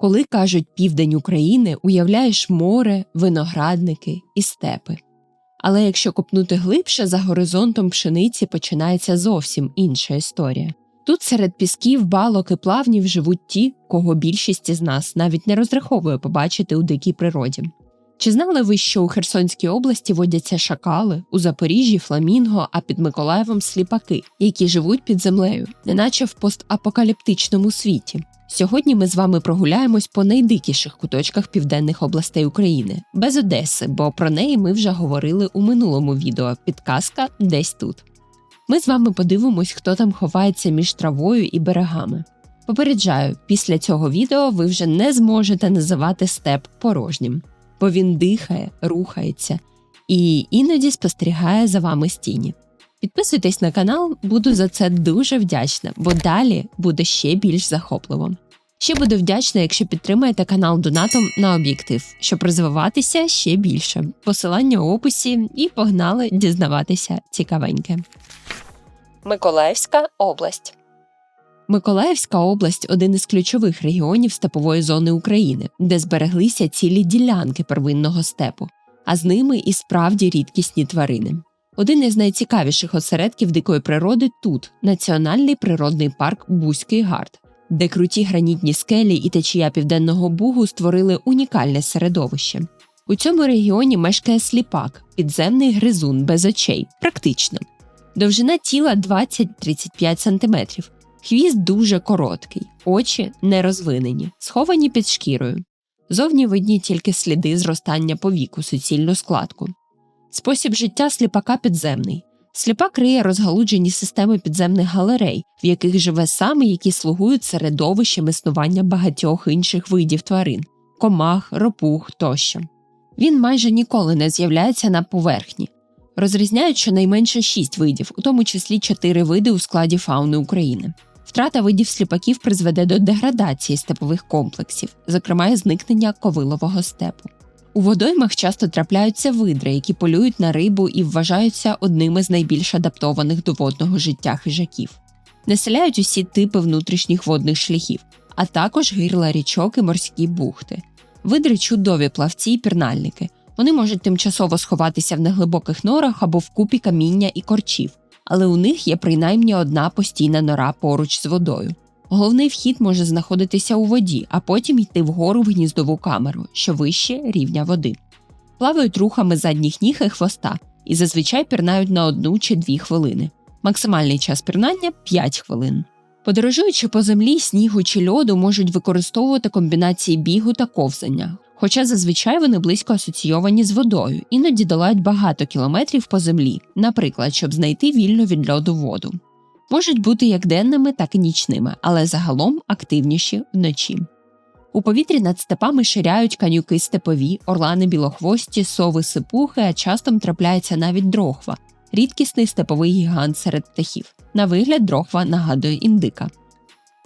Коли кажуть південь України, уявляєш море, виноградники і степи. Але якщо копнути глибше, за горизонтом пшениці починається зовсім інша історія. Тут серед пісків, балок і плавнів живуть ті, кого більшість із нас навіть не розраховує побачити у дикій природі. Чи знали ви, що у Херсонській області водяться шакали, у Запоріжжі фламінго, а під Миколаєвом сліпаки, які живуть під землею, неначе в постапокаліптичному світі? Сьогодні ми з вами прогуляємось по найдикіших куточках південних областей України, без Одеси, бо про неї ми вже говорили у минулому відео. Підказка десь тут. Ми з вами подивимось, хто там ховається між травою і берегами. Попереджаю, після цього відео ви вже не зможете називати степ порожнім, бо він дихає, рухається і іноді спостерігає за вами стіні. Підписуйтесь на канал, буду за це дуже вдячна, бо далі буде ще більш захопливо. Ще буду вдячна, якщо підтримаєте канал донатом на об'єктив, щоб розвиватися ще більше. Посилання у описі і погнали дізнаватися цікавеньке. Миколаївська область. Миколаївська область один із ключових регіонів степової зони України, де збереглися цілі ділянки первинного степу, а з ними і справді рідкісні тварини. Один із найцікавіших осередків дикої природи тут національний природний парк Бузький Гард, де круті гранітні скелі і течія південного бугу створили унікальне середовище. У цьому регіоні мешкає сліпак, підземний гризун без очей, практично. Довжина тіла 20-35 см. Хвіст дуже короткий, очі не розвинені, сховані під шкірою. Зовні видні тільки сліди зростання повіку, суцільну складку. Спосіб життя сліпака підземний. Сліпак риє розгалуджені системи підземних галерей, в яких живе саме, які слугують середовищем існування багатьох інших видів тварин комах, ропух тощо. Він майже ніколи не з'являється на поверхні. Розрізняють щонайменше шість видів, у тому числі чотири види у складі фауни України. Втрата видів сліпаків призведе до деградації степових комплексів, зокрема і зникнення ковилового степу. У водоймах часто трапляються видри, які полюють на рибу і вважаються одними з найбільш адаптованих до водного життя хижаків. Населяють усі типи внутрішніх водних шляхів, а також гирла річок і морські бухти. Видри чудові плавці і пірнальники. Вони можуть тимчасово сховатися в неглибоких норах або в купі каміння і корчів, але у них є принаймні одна постійна нора поруч з водою. Головний вхід може знаходитися у воді, а потім йти вгору в гніздову камеру, що вище рівня води. Плавають рухами задніх ніг і хвоста і зазвичай пірнають на одну чи дві хвилини. Максимальний час пірнання 5 хвилин. Подорожуючи по землі, снігу чи льоду можуть використовувати комбінації бігу та ковзання, хоча зазвичай вони близько асоційовані з водою, іноді долають багато кілометрів по землі, наприклад, щоб знайти вільну від льоду воду можуть бути як денними, так і нічними, але загалом активніші вночі. У повітрі над степами ширяють канюки степові, орлани білохвості, сови сипухи, а часто трапляється навіть дрохва, рідкісний степовий гігант серед птахів. На вигляд дрохва нагадує індика.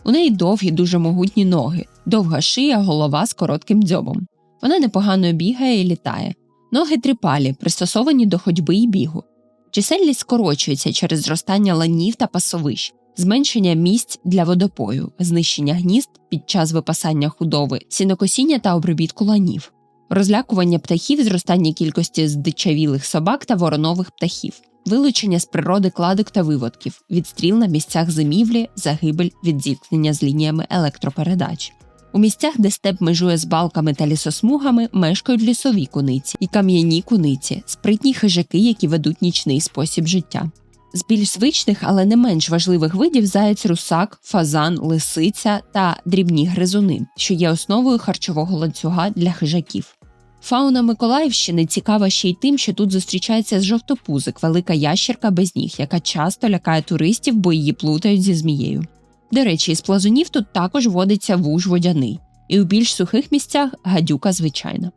У неї довгі, дуже могутні ноги, довга шия, голова з коротким дзьобом. Вона непогано бігає і літає. Ноги трипалі, пристосовані до ходьби і бігу. Чисельність скорочується через зростання ланів та пасовищ, зменшення місць для водопою, знищення гнізд під час випасання худови, сінокосіння та обробітку ланів, розлякування птахів, зростання кількості здичавілих собак та воронових птахів, вилучення з природи кладок та виводків, відстріл на місцях зимівлі, загибель від зіткнення з лініями електропередач. У місцях, де степ межує з балками та лісосмугами, мешкають лісові куниці і кам'яні куниці, спритні хижаки, які ведуть нічний спосіб життя. З більш звичних, але не менш важливих видів заяць русак, фазан, лисиця та дрібні гризуни, що є основою харчового ланцюга для хижаків. Фауна Миколаївщини цікава ще й тим, що тут зустрічається жовтопузик, велика ящерка без ніг, яка часто лякає туристів, бо її плутають зі змією. До речі, із плазунів тут також водиться вуж водяний, і у більш сухих місцях гадюка звичайна.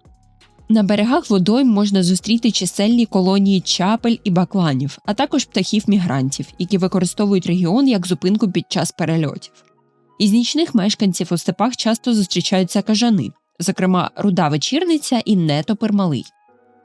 На берегах водойм можна зустріти чисельні колонії чапель і бакланів, а також птахів-мігрантів, які використовують регіон як зупинку під час перельотів. Із нічних мешканців у степах часто зустрічаються кажани, зокрема руда вечірниця і нетопир малий.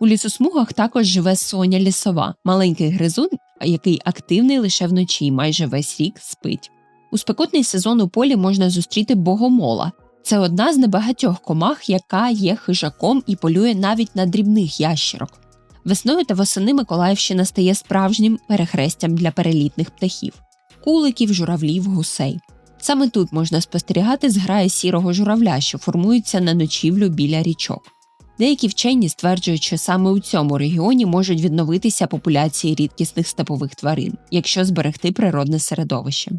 У лісосмугах також живе соня лісова, маленький гризун, який активний лише вночі майже весь рік спить. У спекотний сезон у полі можна зустріти богомола, Це одна з небагатьох комах, яка є хижаком і полює навіть на дрібних ящерок. Весною та восени Миколаївщина стає справжнім перехрестям для перелітних птахів куликів, журавлів, гусей. Саме тут можна спостерігати зграї сірого журавля, що формуються на ночівлю біля річок. Деякі вчені стверджують, що саме у цьому регіоні можуть відновитися популяції рідкісних степових тварин, якщо зберегти природне середовище.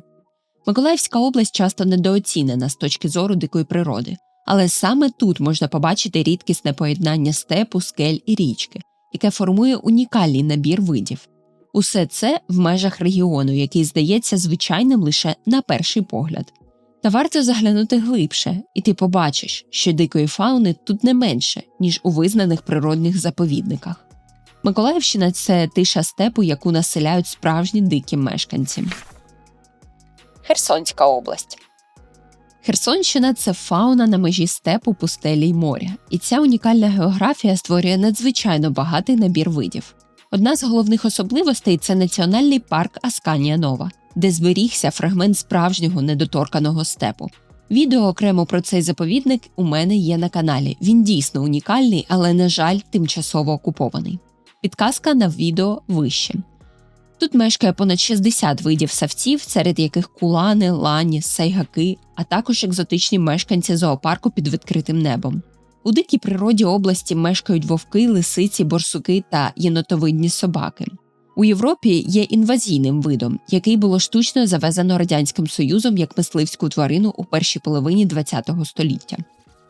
Миколаївська область часто недооцінена з точки зору дикої природи, але саме тут можна побачити рідкісне поєднання степу, скель і річки, яке формує унікальний набір видів. Усе це в межах регіону, який здається звичайним лише на перший погляд. Та варто заглянути глибше, і ти побачиш, що дикої фауни тут не менше, ніж у визнаних природних заповідниках. Миколаївщина це тиша степу, яку населяють справжні дикі мешканці. Херсонська область Херсонщина це фауна на межі степу, пустелі й моря, і ця унікальна географія створює надзвичайно багатий набір видів. Одна з головних особливостей це національний парк Асканія Нова, де зберігся фрагмент справжнього недоторканого степу. Відео окремо про цей заповідник у мене є на каналі. Він дійсно унікальний, але, на жаль, тимчасово окупований. Підказка на відео вище. Тут мешкає понад 60 видів савців, серед яких кулани, лані, сайгаки, а також екзотичні мешканці зоопарку під відкритим небом. У дикій природі області мешкають вовки, лисиці, борсуки та єнотовидні собаки. У Європі є інвазійним видом, який було штучно завезено Радянським Союзом як мисливську тварину у першій половині ХХ століття.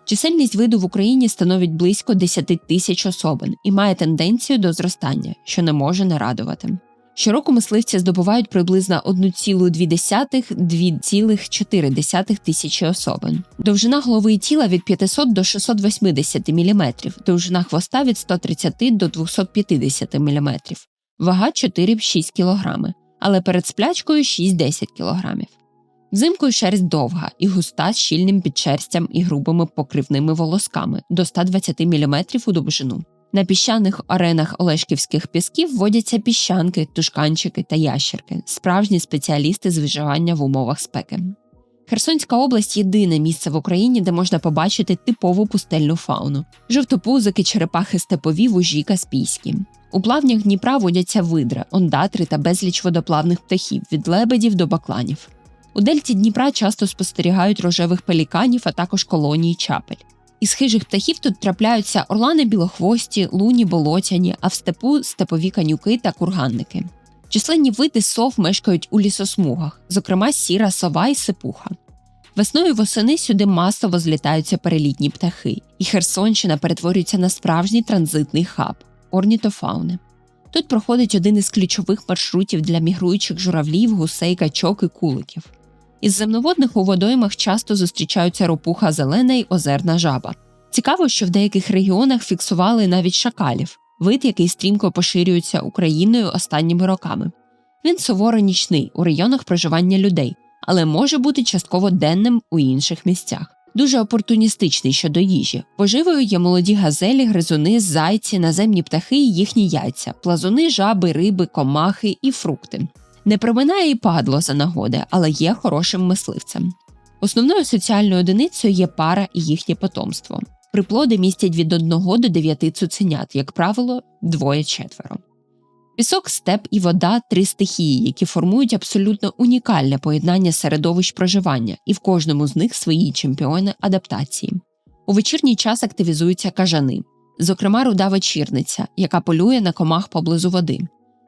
Чисельність виду в Україні становить близько 10 тисяч особин і має тенденцію до зростання, що не може не радувати. Щороку мисливці здобувають приблизно 1,2-2,4 тисячі особин. Довжина голови і тіла від 500 до 680 мм, довжина хвоста від 130 до 250 мм, вага 4-6 кг, але перед сплячкою 6-10 кг. Взимку шерсть довга і густа з щільним підшерстям і грубими покривними волосками до 120 мм у довжину. На піщаних аренах Олешківських пісків водяться піщанки, тушканчики та ящерки, справжні спеціалісти з виживання в умовах спеки. Херсонська область єдине місце в Україні, де можна побачити типову пустельну фауну: жовтопузики, черепахи степові, вужі каспійські. У плавнях Дніпра водяться видра, ондатри та безліч водоплавних птахів від лебедів до бакланів. У дельті Дніпра часто спостерігають рожевих пеліканів, а також колонії чапель. Із хижих птахів тут трапляються орлани білохвості, луні болотяні, а в степу степові канюки та курганники. Численні види сов мешкають у лісосмугах, зокрема сіра сова і сипуха. Весною восени сюди масово злітаються перелітні птахи, і Херсонщина перетворюється на справжній транзитний хаб орнітофауни. Тут проходить один із ключових маршрутів для мігруючих журавлів, гусей, качок і куликів. Із земноводних у водоймах часто зустрічаються ропуха зелена й озерна жаба. Цікаво, що в деяких регіонах фіксували навіть шакалів, вид, який стрімко поширюється Україною останніми роками. Він суворо нічний у районах проживання людей, але може бути частково денним у інших місцях. Дуже опортуністичний щодо їжі. Поживою є молоді газелі, гризуни, зайці, наземні птахи і їхні яйця, плазуни, жаби, риби, комахи і фрукти. Не проминає і падло за нагоди, але є хорошим мисливцем. Основною соціальною одиницею є пара і їхнє потомство. Приплоди містять від 1 до 9 цуценят, як правило, двоє-четверо. Пісок, степ і вода три стихії, які формують абсолютно унікальне поєднання середовищ проживання, і в кожному з них свої чемпіони адаптації. У вечірній час активізуються кажани, зокрема руда вечірниця, яка полює на комах поблизу води.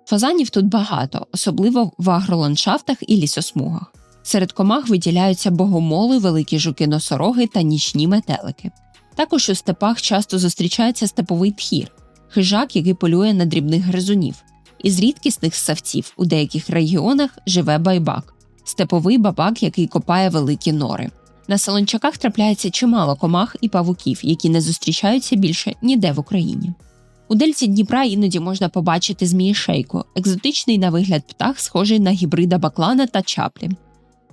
Фазанів тут багато, особливо в агроландшафтах і лісосмугах. Серед комах виділяються богомоли, великі жуки носороги та нічні метелики. Також у степах часто зустрічається степовий тхір, хижак, який полює на дрібних гризунів. Із рідкісних ссавців у деяких регіонах живе байбак, степовий бабак, який копає великі нори. На солончаках трапляється чимало комах і павуків, які не зустрічаються більше ніде в Україні. У дельці Дніпра іноді можна побачити змієшейку, екзотичний на вигляд птах, схожий на гібрида баклана та чаплі.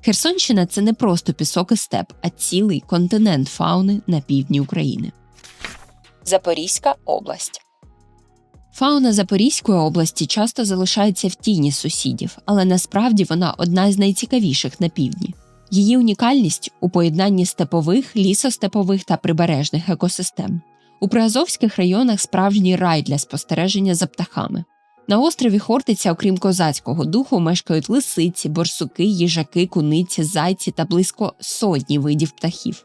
Херсонщина це не просто пісок і степ, а цілий континент фауни на півдні України. Запорізька область Фауна Запорізької області часто залишається в тіні сусідів, але насправді вона одна з найцікавіших на півдні. Її унікальність у поєднанні степових, лісостепових та прибережних екосистем. У приазовських районах справжній рай для спостереження за птахами. На острові Хортиця, окрім козацького духу, мешкають лисиці, борсуки, їжаки, куниці, зайці та близько сотні видів птахів.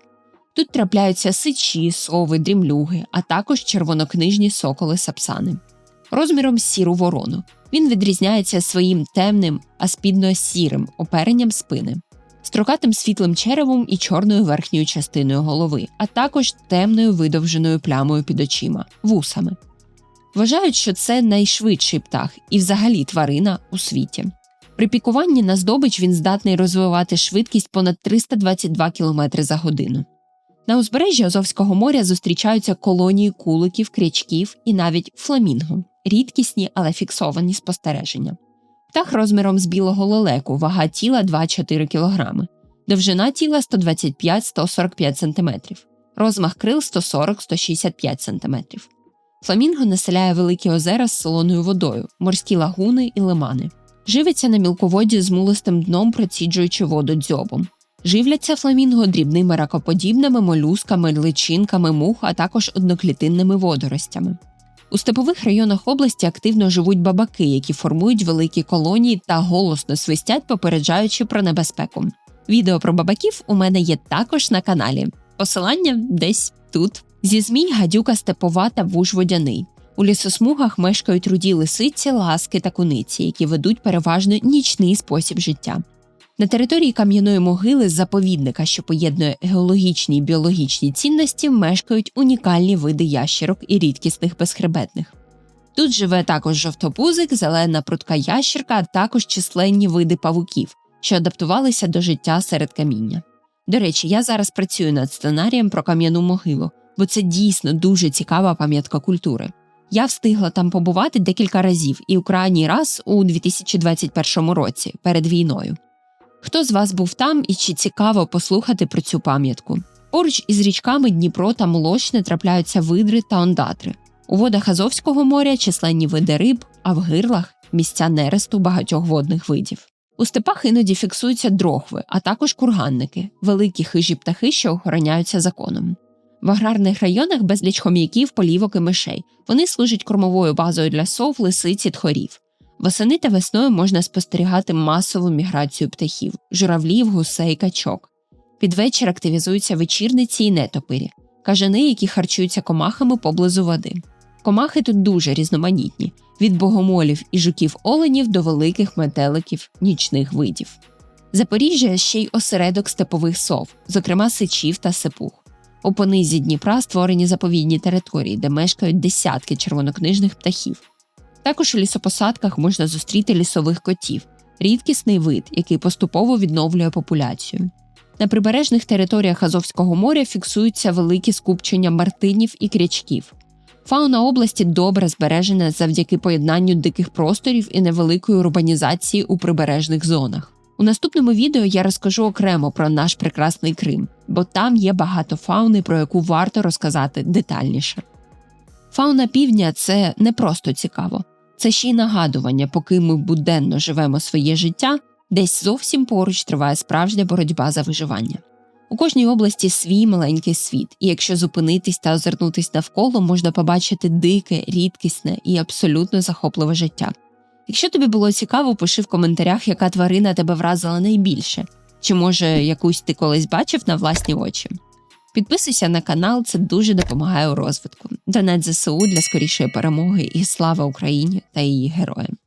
Тут трапляються сичі, сови, дрімлюги, а також червонокнижні соколи сапсани. Розміром сіру ворону. Він відрізняється своїм темним, аспідно-сірим оперенням спини, строкатим світлим черевом і чорною верхньою частиною голови, а також темною видовженою плямою під очима вусами. Вважають, що це найшвидший птах і взагалі тварина у світі. При пікуванні на здобич він здатний розвивати швидкість понад 322 км за годину. На узбережжі Азовського моря зустрічаються колонії куликів, крячків і навіть фламінго рідкісні, але фіксовані спостереження. Птах розміром з білого лелеку, вага тіла 2-4 кг, довжина тіла 125-145 см, розмах крил 140-165 см. Фламінго населяє великі озера з солоною водою, морські лагуни і лимани. Живиться на мілководі з мулистим дном, проціджуючи воду дзьобом. Живляться фламінго дрібними ракоподібними молюсками, личинками мух, а також одноклітинними водоростями. У степових районах області активно живуть бабаки, які формують великі колонії та голосно свистять, попереджаючи про небезпеку. Відео про бабаків у мене є також на каналі. Посилання десь тут. Зі змій гадюка степова та вуж водяний. У лісосмугах мешкають руді лисиці, ласки та куниці, які ведуть переважно нічний спосіб життя. На території кам'яної могили заповідника, що поєднує геологічні і біологічні цінності, мешкають унікальні види ящерок і рідкісних безхребетних. Тут живе також жовтопузик, зелена прудка ящерка, а також численні види павуків, що адаптувалися до життя серед каміння. До речі, я зараз працюю над сценарієм про кам'яну могилу, бо це дійсно дуже цікава пам'ятка культури. Я встигла там побувати декілька разів і у крайній раз у 2021 році перед війною. Хто з вас був там і чи цікаво послухати про цю пам'ятку? Поруч із річками Дніпро та Молочне трапляються видри та ондатри. У водах Азовського моря численні види риб, а в гирлах місця нересту багатьох водних видів. У степах іноді фіксуються дрохви, а також курганники, великі хижі птахи, що охороняються законом. В аграрних районах безліч хом'яків, полівок і мишей. Вони служать кормовою базою для сов, лисиць і тхорів. Восени та весною можна спостерігати масову міграцію птахів, журавлів, гусей, качок. Під вечір активізуються вечірниці і нетопирі, кажани, які харчуються комахами поблизу води. Комахи тут дуже різноманітні від богомолів і жуків оленів до великих метеликів нічних видів. Запоріжжя ще й осередок степових сов, зокрема сичів та сипух. У понизі Дніпра створені заповідні території, де мешкають десятки червонокнижних птахів. Також у лісопосадках можна зустріти лісових котів, рідкісний вид, який поступово відновлює популяцію. На прибережних територіях Азовського моря фіксуються великі скупчення мартинів і крячків. Фауна області добре збережена завдяки поєднанню диких просторів і невеликої урбанізації у прибережних зонах. У наступному відео я розкажу окремо про наш прекрасний Крим, бо там є багато фауни, про яку варто розказати детальніше. Фауна півдня це не просто цікаво, це ще й нагадування, поки ми буденно живемо своє життя, десь зовсім поруч триває справжня боротьба за виживання. У кожній області свій маленький світ, і якщо зупинитись та озирнутись навколо, можна побачити дике, рідкісне і абсолютно захопливе життя. Якщо тобі було цікаво, пиши в коментарях, яка тварина тебе вразила найбільше, чи може якусь ти колись бачив на власні очі. Підписуйся на канал, це дуже допомагає у розвитку. Донат ЗСУ для скорішої перемоги і слава Україні та її героям.